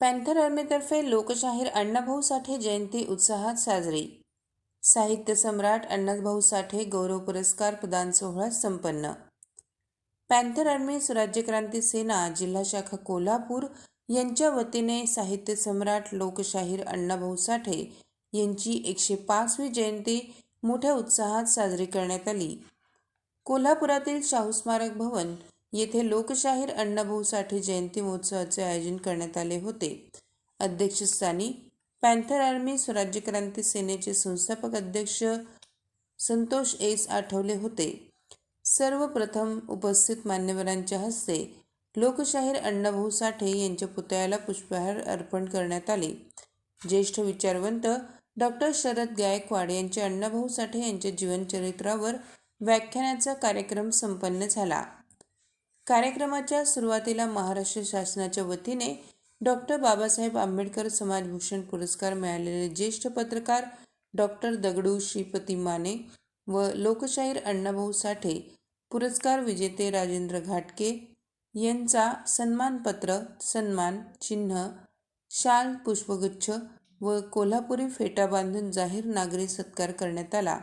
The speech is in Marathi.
पॅन्थर आर्मीतर्फे लोकशाहीर अण्णाभाऊ साठे जयंती उत्साहात साजरी. साहित्य सम्राट अण्णाभाऊ साठे गौरव पुरस्कार प्रदान सोहळा संपन्न. पॅन्थर आर्मी स्वराज्य क्रांती सेना जिल्हा शाखा कोल्हापूर यांच्या वतीने साहित्य सम्राट लोकशाहीर अण्णाभाऊ साठे यांची एकशे पाचवी जयंती मोठ्या उत्साहात साजरी करण्यात आली. कोल्हापुरातील शाहू स्मारक भवन येथे लोकशाहीर अण्णाभाऊ साठे जयंती महोत्सवाचे आयोजन करण्यात आले होते. अध्यक्षस्थानी पॅन्थर आर्मी स्वराज्य क्रांती सेनेचे संस्थापक अध्यक्ष संतोष एस आठवले होते. सर्वप्रथम उपस्थित मान्यवरांच्या हस्ते लोकशाहीर अण्णाभाऊ साठे यांच्या पुतळ्याला पुष्पहार अर्पण करण्यात आले. ज्येष्ठ विचारवंत डॉक्टर शरद गायकवाड यांच्या अण्णाभाऊ साठे यांच्या जीवनचरित्रावर व्याख्यानाचा कार्यक्रम संपन्न झाला. कार्यक्रमाच्या सुरुवातीला महाराष्ट्र शासनाच्या वतीने डॉक्टर बाबासाहेब आंबेडकर समाजभूषण पुरस्कार मिळालेले ज्येष्ठ पत्रकार डॉक्टर दगडू श्रीपती माने व लोकशाहीर अण्णाभाऊ साठे पुरस्कार विजेते राजेंद्र घाटके यांचा सन्मानपत्र सन्मान चिन्ह शाल पुष्पगुच्छ व कोल्हापुरी फेटा बांधून जाहीर नागरी सत्कार करण्यात आला.